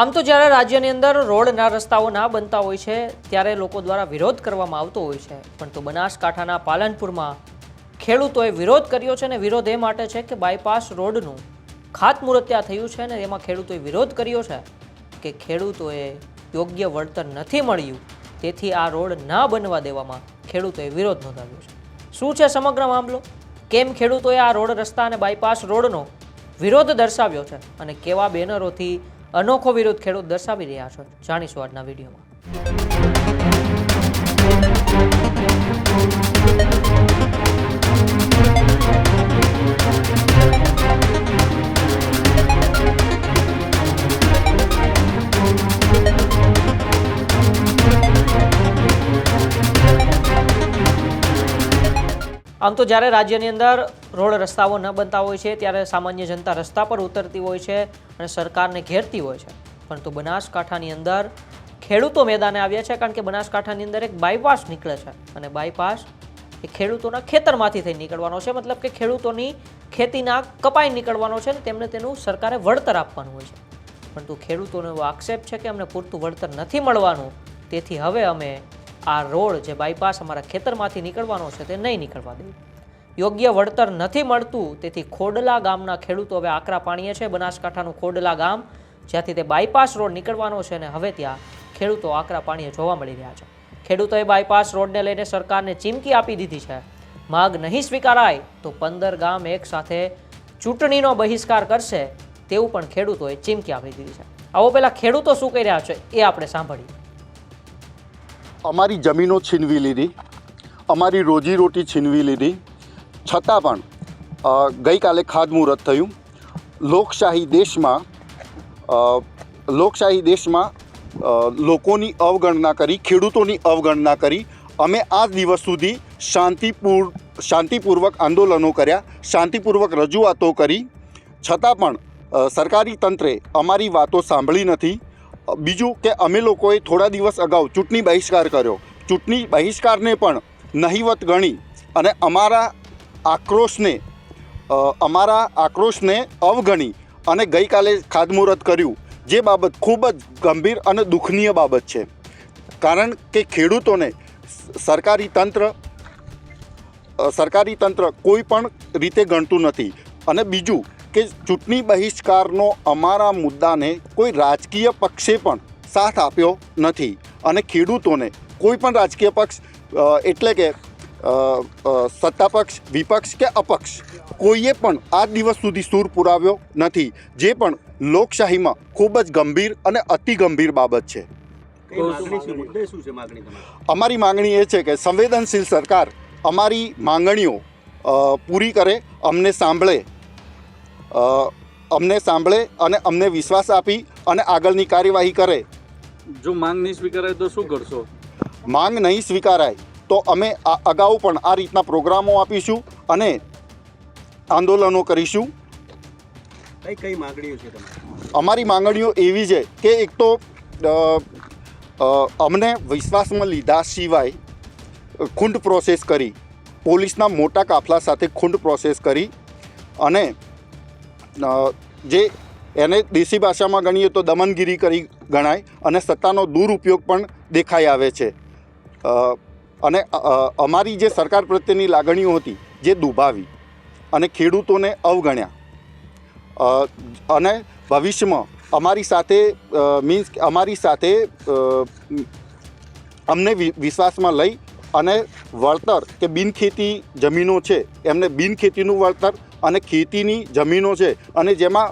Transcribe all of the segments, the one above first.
આમ તો જ્યારે રાજ્યની અંદર રોડના રસ્તાઓ ના બનતા હોય છે, ત્યારે લોકો દ્વારા વિરોધ કરવામાં આવતો હોય છે. પણ તો બનાસકાંઠાના પાલનપુરમાં ખેડૂતોએ વિરોધ કર્યો છે અને વિરોધ એ માટે છે કે બાયપાસ રોડનું ખાતમુહૂર્ત ત્યાં થયું છે ને એમાં ખેડૂતોએ વિરોધ કર્યો છે કે ખેડૂતોએ યોગ્ય વળતર નથી મળ્યું, તેથી આ રોડ ના બનવા દેવામાં ખેડૂતોએ વિરોધ નોંધાવ્યો છે. શું છે સમગ્ર મામલો? કેમ ખેડૂતોએ આ રોડ રસ્તા અને બાયપાસ રોડનો વિરોધ દર્શાવ્યો છે? અને કેવા બેનરોથી અનોખો વિરોધ ખેડૂત દર્શાવી રહ્યા છે. જાણીશું આજના વિડીયોમાં. આમ તો જ્યારે રાજ્યની અંદર રોડ રસ્તાઓ ન બનતા હોય છે, ત્યારે સામાન્ય જનતા રસ્તા પર ઉતરતી હોય છે અને સરકારને ઘેરતી હોય છે. પરંતુ બનાસકાંઠાની અંદર ખેડૂતો મેદાને આવ્યા છે, કારણ કે બનાસકાંઠાની અંદર એક બાયપાસ નીકળે છે. અને બાયપાસ એ ખેડૂતોના ખેતરમાંથી થઈ નીકળવાનો છે, મતલબ કે ખેડૂતોની ખેતીના કપાઈ નીકળવાનો છે ને તેમને તેનું સરકારે વળતર આપવાનું હોય છે. પરંતુ ખેડૂતોનો એવો આક્ષેપ છે કે અમને પૂરતું વળતર નથી મળવાનું, તેથી હવે અમે આ રોડ જે બાયપાસ અમારા ખેતરમાંથી નીકળવાનો છે તે નહીં નીકળવા દે. યોગ્ય વળતર નથી મળતું, તેથી ખોડલા ગામના ખેડૂતો હવે આકરા પાણીએ છે. બનાસકાંઠાનું ખોડલા ગામ, જ્યાંથી તે બાયપાસ રોડ નીકળવાનો છે અને હવે ત્યાં ખેડૂતો આકરા પાણીએ જોવા મળી રહ્યા છે. ખેડૂતોએ બાયપાસ રોડને લઈને સરકારને ચીમકી આપી દીધી છે. માગ નહીં સ્વીકારાય તો પંદર ગામ એક સાથે ચૂંટણીનો બહિષ્કાર કરશે તેવું પણ ખેડૂતોએ ચીમકી આપી દીધી છે. આવો પહેલાં ખેડૂતો શું કહી રહ્યા છે એ આપણે સાંભળીએ. અમારી જમીનો છીનવી લીધી, અમારી રોજીરોટી છીનવી લીધી. છતાં પણ ગઈકાલે ખાતમુહૂર્ત થયું. લોકશાહી દેશમાં લોકશાહી દેશમાં લોકોની અવગણના કરી, ખેડૂતોની અવગણના કરી. અમે આ દિવસ સુધી શાંતિપૂર, શાંતિપૂર્વક આંદોલનો કર્યા, શાંતિપૂર્વક રજૂઆતો કરી. છતાં પણ સરકારી તંત્રે અમારી વાતો સાંભળી નથી. બીજું કે અમે લોકોએ થોડા દિવસ અગાઉ ચૂંટણી બહિષ્કાર કર્યો. ચૂંટણી બહિષ્કારને પણ નહિવત ગણી અને અમારા આક્રોશને અમારા આક્રોશને અવગણી અને ગઈકાલે ખાતમુહૂર્ત કર્યું. જે બાબત ખૂબ જ ગંભીર અને દુઃખનીય બાબત છે. કારણ કે ખેડૂતોને સરકારી તંત્ર સરકારી તંત્ર કોઈ પણ રીતે ગણતું નથી. અને બીજું કે ચૂંટણી બહિષ્કારનો અમારા મુદ્દાને કોઈ રાજકીય પક્ષે પણ સાથ આપ્યો નથી અને ખેડૂતોને કોઈ પણ રાજકીય પક્ષ એટલે કે સત્તા પક્ષ વિપક્ષ કે અપક્ષ કોઈએ પણ આ દિવસ સુધી સૂર પુરાવ્યો નથી જે પણ લોકશાહીમાં ખૂબ જ ગંભીર અને અતિ ગંભીર બાબત છે. અમારી માંગણી એ છે કે સંવેદનશીલ સરકાર અમારી માંગણીઓ પૂરી કરે અમને સાંભળે અમને સાંભળે અને અમને વિશ્વાસ આપી અને આગળની કાર્યવાહી કરે. જો માંગ નહીં સ્વીકારાય તો શું કરશો? માંગ નહીં સ્વીકારાય તો અમે આ અગાઉ પણ આ રીતના પ્રોગ્રામો આપીશું અને આંદોલનો કરીશું. કઈ કઈ માંગણીઓ છે તમારી? અમારી માંગણીઓ એવી છે કે એક તો અમને વિશ્વાસમાં લીધા સિવાય ખૂંડ પ્રોસેસ કરી પોલીસના મોટા કાફલા સાથે ખૂંડ પ્રોસેસ કરી અને જે એને દેશી ભાષામાં ગણીએ તો દમનગીરી કરી ગણાય અને સત્તાનો દુરુપયોગ પણ દેખાઈ આવે છે. અને અમારી જે સરકાર પ્રત્યેની લાગણીઓ હતી જે દુભાવી અને ખેડૂતોને અવગણ્યા. અને ભવિષ્યમાં અમારી સાથે મીન્સ અમારી સાથે અમને વિશ્વાસમાં લઈ અને વળતર કે બિનખેતી જમીનો છે, એમને બિનખેતીનું વળતર અને ખેતીની જમીનો છે. અને જેમાં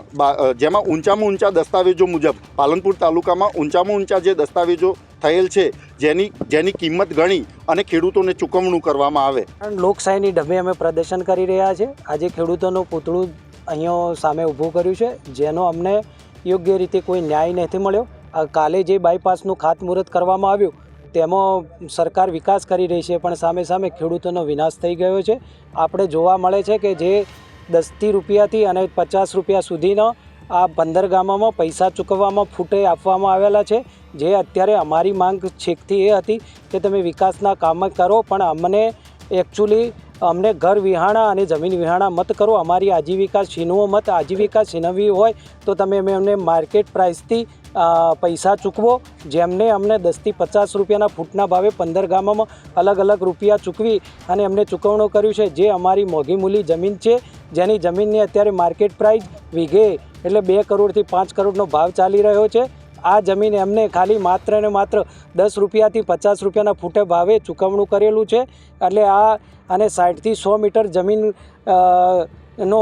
જેમાં ઊંચામાં ઊંચા દસ્તાવેજો મુજબ, પાલનપુર તાલુકામાં ઊંચામાં ઊંચા જે દસ્તાવેજો થયેલ છે, જેની જેની કિંમત ગણી અને ખેડૂતોને ચૂકવણું કરવામાં આવે. લોકશાહીની ઢબે અમે પ્રદર્શન કરી રહ્યા છે. આજે ખેડૂતોનું પૂતળું અહીંયા સામે ઊભું કર્યું છે, જેનો અમને યોગ્ય રીતે કોઈ ન્યાય નથી મળ્યો. કાલે જે બાયપાસનું ખાતમુહૂર્ત કરવામાં આવ્યું, તેમાં સરકાર વિકાસ કરી રહી છે, પણ સામે સામે ખેડૂતોનો વિનાશ થઈ ગયો છે. આપણે જોવા મળે છે કે જે દસથી રૂપિયાથી અને પચાસ રૂપિયા સુધીનો આ પંદર ગામોમાં પૈસા ચૂકવવામાં, ફૂટે આપવામાં આવેલા છે. જે અત્યારે અમારી માંગ છેકથી એ હતી કે તમે વિકાસના કામ કરો, પણ અમને એકચ્યુઅલી અમને ઘર વિહાણા અને જમીન વિહાણા મત કરો. અમારી આજીવિકા છીનવો મત, આજીવિકા છીનવવી હોય તો તમે અમે અમને માર્કેટ પ્રાઇસથી પૈસા ચૂકવો, જેમને અમને દસથી પચાસ રૂપિયાના ફૂટના ભાવે પંદર ગામોમાં અલગ અલગ રૂપિયા ચૂકવી અને અમને ચૂકવણું કર્યું છે, જે અમારી મોઘી મૂલી જમીન છે, જેની જમીનની અત્યારે માર્કેટ પ્રાઇસ વીઘે એટલે બે કરોડથી પાંચ કરોડનો ભાવ ચાલી રહ્યો છે. આ જમીન એમને ખાલી માત્ર ને માત્ર દસ રૂપિયાથી પચાસ રૂપિયાના ફૂટે ભાવે ચૂકવણું કરેલું છે. એટલે આ અને સાઠથી સો મીટર જમીન નો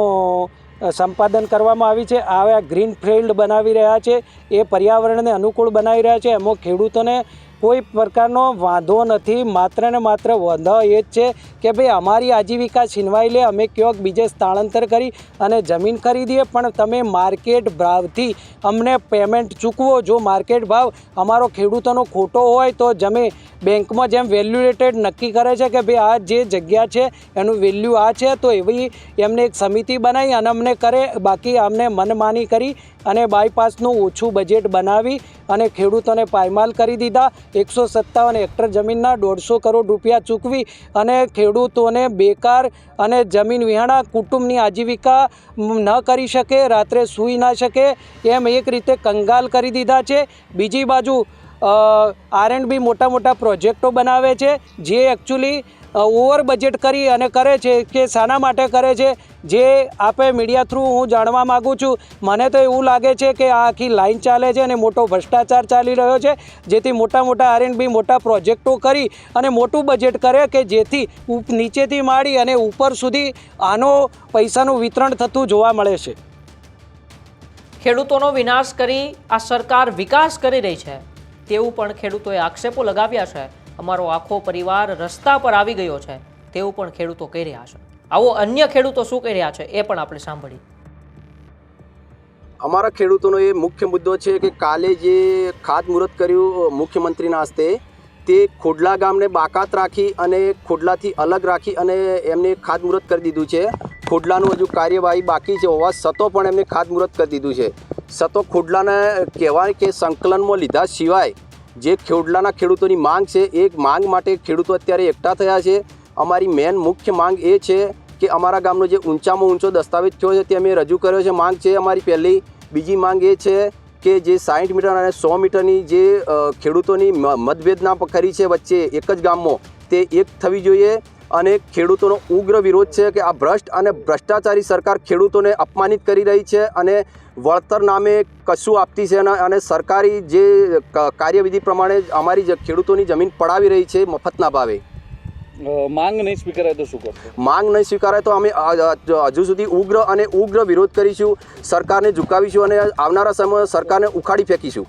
સંપાદન કરવામાં આવી છે. આવા ગ્રીન ફિલ્ડ બનાવી રહ્યા છે. એ પર્યાવરણને અનુકૂળ બનાવી રહ્યા છે. એમાં ખેડૂતોને કોઈ પ્રકારનો વાંધો નથી. માત્ર ને માત્ર વાંધો એ જ છે કે ભાઈ અમારી આજીવિકા છીનવાઈ લે, અમે ક્યાંક બીજે સ્થળાંતર કરી અને જમીન ખરીદીએ. પણ તમે માર્કેટ ભાવથી અમને પેમેન્ટ ચૂકવો. જો માર્કેટ ભાવ અમારો ખેડૂતોનો ખોટો હોય તો જમે બેંકમાં જેમ વેલ્યુએટેડ નક્કી કરે છે કે ભાઈ આ જે જગ્યા છે એનું વેલ્યુ આ છે, તો એવી એમને એક સમિતિ બનાવી અને અમને કરે. બાકી અમને મનમાની કરી અને બાયપાસનું ઓછું બજેટ બનાવી અને ખેડૂતોને પાયમાલ કરી દીધા. એકસો સત્તાવન હેક્ટર જમીનના દોઢસો કરોડ રૂપિયા ચૂકવી અને ખેડૂતોને બેકાર અને જમીન વિહાણા કુટુંબની આજીવિકા ન કરી શકે, રાત્રે સૂઈ ના શકે એમ એક રીતે કંગાલ કરી દીધા છે. બીજી બાજુ આર એન્ડ બી મોટા મોટા પ્રોજેક્ટો બનાવે છે, જે એકચ્યુઅલી ઓવર બજેટ કરી અને કરે છે કે શાના માટે કરે છે જે આપે મીડિયા થ્રુ હું જાણવા માગું છું. મને તો એવું લાગે છે કે આ આખી લાઈન ચાલે છે અને મોટો ભ્રષ્ટાચાર ચાલી રહ્યો છે, જેથી મોટા મોટા આર એન્ડ બી મોટા પ્રોજેક્ટો કરી અને મોટું બજેટ કરે કે જેથી ઉપ, નીચેથી માડી અને ઉપર સુધી આનો પૈસાનું વિતરણ થતું જોવા મળે છે. ખેડૂતોનો વિનાશ કરી આ સરકાર વિકાસ કરી રહી છે, તેવું પણ ખેડૂતોએ આક્ષેપો લગાવ્યા છે. અમારો આખો પરિવાર રસ્તા પર આવી ગયો છે. તેવું પણ ખેડૂતો કહી રહ્યા છે. આવો અન્ય ખેડૂતો શું કહી રહ્યા છે એ પણ આપણે સાંભળીએ. અમારા ખેડૂતોનો એ મુખ્ય મુદ્દો છે કે કાલે જે ખાતમુહૂર્ત કર્યું મુખ્યમંત્રીના હસ્તે, તે ખોડલા ગામને બાકાત રાખી અને ખોડલાથી અલગ રાખી અને એમને ખાતમુહૂર્ત કરી દીધું છે. ખોડલાનું હજુ કાર્યવાહી બાકી છે હોવા છતાં પણ એમને ખાતમુહૂર્ત કરી દીધું છે. છતાં ખોડલાને કહેવાય કે સંકલનમાં લીધા સિવાય જે ખેડલાના ખેડૂતોની માંગ છે, એ માંગ માટે ખેડૂતો અત્યારે એકઠા થયા છે. અમારી મેન મુખ્ય માંગ એ છે કે અમારા ગામનો જે ઊંચામાં ઊંચો દસ્તાવેજ થયો છે, તે અમે રજૂ કર્યો છે. માંગ છે અમારી પહેલી. બીજી માંગ એ છે કે જે સાઠ મીટર અને સો મીટરની જે ખેડૂતોની મતભેદના કરી છે વચ્ચે એક જ ગામમાં, તે એક થવી જોઈએ. અને ખેડૂતોનો ઉગ્ર વિરોધ છે કે આ ભ્રષ્ટ અને ભ્રષ્ટાચારી સરકાર ખેડૂતોને અપમાનિત કરી રહી છે અને વળતર નામે કશું આપતી છે અને- અને સરકારી જે ક- કાર્યવિધિ પ્રમાણે અમારી જે ખેડૂતોની જમીન પડાવી રહી છે મફતના ભાવે. માંગ નહીં સ્વીકારાય તો શું કરશો? માંગ નહીં સ્વીકારાય તો અમે હજુ સુધી ઉગ્ર અને ઉગ્ર વિરોધ કરીશું સરકારને ઝુકાવીશું અને આવનારા સમયમાં સરકારને ઉખાડી ફેંકીશું.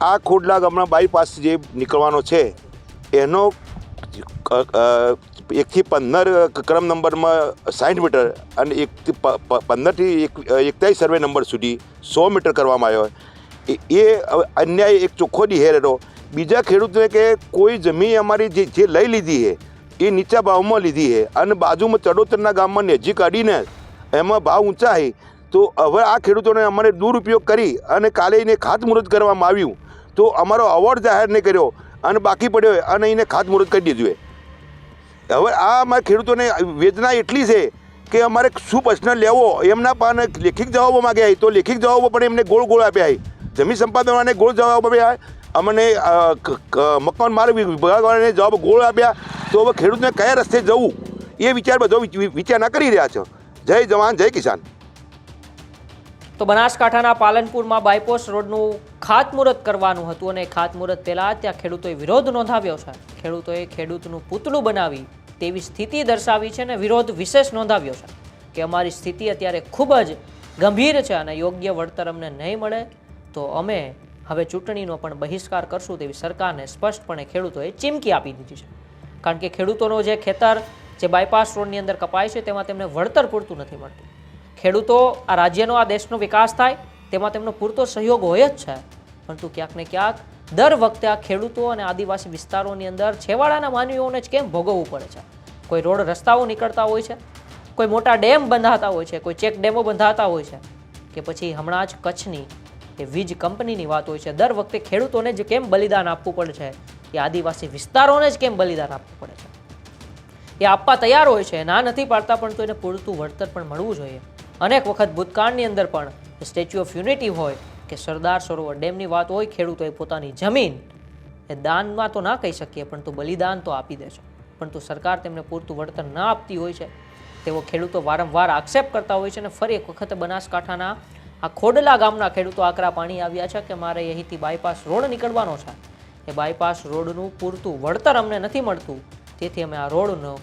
આ ખોડલા ગામના બાયપાસ જે નીકળવાનો છે એનો એકથી પંદર ક્રમ નંબરમાં સાઠ મીટર અને એકથી પંદરથી એક એકતાલીસ સર્વે નંબર સુધી સો મીટર કરવામાં આવ્યો એ અન્યાય એક ચોખ્ખો દિહેરેલો બીજા ખેડૂતોને કે કોઈ જમીન અમારી જે જે લઈ લીધી છે, એ નીચા ભાવમાં લીધી છે અને બાજુમાં ચડોતરના ગામમાં નજીક કાઢીને એમાં ભાવ ઊંચા છે, તો હવે આ ખેડૂતોને અમારે દુરુપયોગ કરી અને કાલે એને ખાતમુહૂર્ત કરવામાં આવ્યું. તો અમારો અવોર્ડ જાહેર નહીં કર્યો અને બાકી પડ્યો અને એને ખાતમુહૂર્ત કરી દીધું હવે આ અમારા ખેડૂતોને વેદના એટલી છે કે અમારે શું પ્રશ્ન લેવો, એમના પાને લેખિત જવાબો માગ્યા તો લેખિત જવાબો પણ એમને ગોળ ગોળ આપ્યા જમીન સંપાદનવાળાને ગોળ જવાબ આપ્યા અમને મકાન માર્ગ વિભાગવાળાને જવાબ ગોળ આપ્યા તો હવે ખેડૂતને કયા રસ્તે જવું? એ વિચાર બધો વિચાર વિચારણા કરી રહ્યા છે. જય જવાન, જય કિસાન. તો બનાસકાંઠાના પાલનપુરમાં બાયપોસ રોડનું ખાતમુહૂર્ત કરવાનું હતું અને ખાતમુહૂર્ત પહેલાં ત્યાં ખેડૂતોએ વિરોધ નોંધાવ્યો છે. ખેડૂતોએ ખેડૂતનું પૂતળું બનાવી તેવી સ્થિતિ દર્શાવી છે અને વિરોધ વિશેષ નોંધાવ્યો છે કે અમારી સ્થિતિ અત્યારે ખૂબ જ ગંભીર છે અને યોગ્ય વળતર અમને નહીં મળે, તો અમે હવે ચૂંટણીનો પણ બહિષ્કાર કરશું તેવી સરકારને સ્પષ્ટપણે ખેડૂતોએ ચીમકી આપી દીધી છે. કારણ કે ખેડૂતોનો જે ખેતર, જે બાયપાસ રોડની અંદર કપાય છે, તેમાં તેમને વળતર પૂરતું નથી મળતું. ખેડૂતો આ રાજ્યનો, આ દેશનો વિકાસ થાય, તેમાં તેમનો પૂરતો સહયોગ હોય જ છે. પરંતુ ક્યાંક ને ક્યાંક દર વખતે આ ખેડૂતો અને આદિવાસી વિસ્તારોની અંદર છેવાડાના માનવીઓને જ કેમ ભોગવવું પડે છે? કોઈ રોડ રસ્તાઓ નીકળતા હોય છે? કોઈ મોટા ડેમ બંધાતા હોય છે? કોઈ ચેક ડેમો બંધાતા હોય છે? કે પછી હમણાં જ કચ્છની એ વીજ કંપનીની વાત હોય છે, દર વખતે ખેડૂતોને જ કેમ બલિદાન આપવું પડે છે? એ આદિવાસી વિસ્તારોને જ કેમ બલિદાન આપવું પડે છે? એ આપવા તૈયાર હોય છે, ના નથી પાડતા, પણ તો એને પૂરતું વળતર પણ મળવું જોઈએ. અનેક વખત ભૂતકાળની અંદર પણ સ્ટેચ્યુ ઓફ યુનિટી હોય કે સરદાર સરોવર ડેમની વાત હોય, ખેડૂતોએ પોતાની જમીન એ દાનમાં તો ના કહી શકીએ, પણ તું બલિદાન તો આપી દે છે. પરંતુ સરકાર તેમને પૂરતું વળતર ના આપતી હોય છે. તેઓ ખેડૂતો વારંવાર આક્ષેપ કરતા હોય છે અને ફરી એક વખત બનાસકાંઠાના આ ખોડલા ગામના ખેડૂતો આકરા પાણી આવ્યા છે કે મારે અહીંથી બાયપાસ રોડ નીકળવાનો છે. એ બાયપાસ રોડનું પૂરતું વળતર અમને નથી મળતું. તેથી અમે આ રોડનો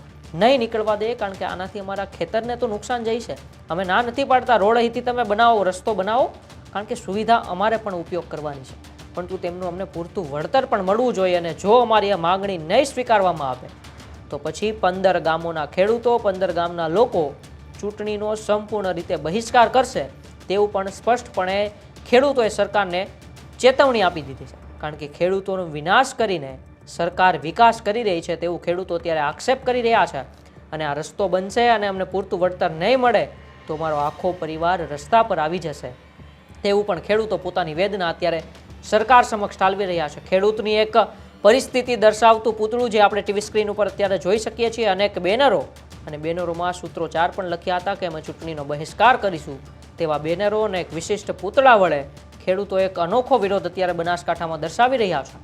નહીં નીકળવા દઈએ, કારણ કે આનાથી અમારા ખેતરને તો નુકસાન જાય છે. અમે ના નથી પાડતા. રોડ અહીંથી તમે બનાવો, રસ્તો બનાવો. કારણ કે સુવિધા અમારે પણ ઉપયોગ કરવાની છે. પરંતુ તેમનું અમને પૂરતું વળતર પણ મળવું જોઈએ અને જો અમારી આ માગણી નહીં સ્વીકારવામાં આવે, તો પછી પંદર ગામોના ખેડૂતો, પંદર ગામના લોકો ચૂંટણીનો સંપૂર્ણ રીતે બહિષ્કાર કરશે તેવું પણ સ્પષ્ટપણે ખેડૂતોએ સરકારને ચેતવણી આપી દીધી છે. કારણ કે ખેડૂતોનો વિનાશ કરીને સરકાર વિકાસ કરી રહી છે તેવું ખેડૂતો અત્યારે આક્ષેપ કરી રહ્યા છે. અને આ રસ્તો બનશે અને અમને પૂરતું વળતર નહીં મળે, તો મારો આખો પરિવાર રસ્તા પર આવી જશે. તેવું પણ ખેડૂતો પોતાની વેદના અત્યારે સરકાર સમક્ષ ઠાલવી રહ્યા છે. ખેડૂતની એક પરિસ્થિતિ દર્શાવતું પૂતળું જે આપણે ટીવી સ્ક્રીન ઉપર અત્યારે જોઈ શકીએ છીએ, અનેક બેનરો અને બેનરોમાં સૂત્રોચ્ચાર પણ લખ્યા હતા કે અમે ચૂંટણીનો બહિષ્કાર કરીશું તેવા બેનરો અને એક વિશિષ્ટ પૂતળા વડે ખેડૂતો એક અનોખો વિરોધ અત્યારે બનાસકાંઠામાં દર્શાવી રહ્યા છે.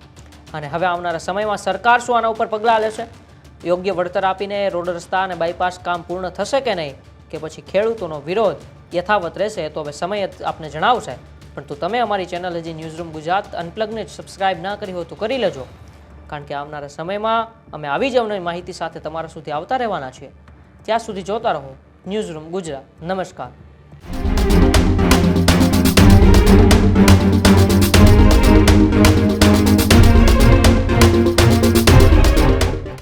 અને હવે આવનારા સમયમાં સરકાર શું આના ઉપર પગલાં લેશે? યોગ્ય વળતર આપીને રોડ રસ્તા અને બાયપાસ કામ પૂર્ણ થશે કે નહીં? કે પછી ખેડૂતોનો વિરોધ યથાવત રહેશે, તો હવે સમય આપને જણાવશે. પરંતુ તમે અમારી ચેનલ હજી ન્યૂઝરૂમ ગુજરાત અનપ્લગને સબસ્ક્રાઇબ ના કરી હોય તો કરી લેજો. કારણ કે આવનારા સમયમાં અમે આવી જ અવનવી માહિતી સાથે તમારા સુધી આવતા રહેવાના છીએ. ત્યાં સુધી જોતા રહો ન્યૂઝરૂમ ગુજરાત. નમસ્કાર.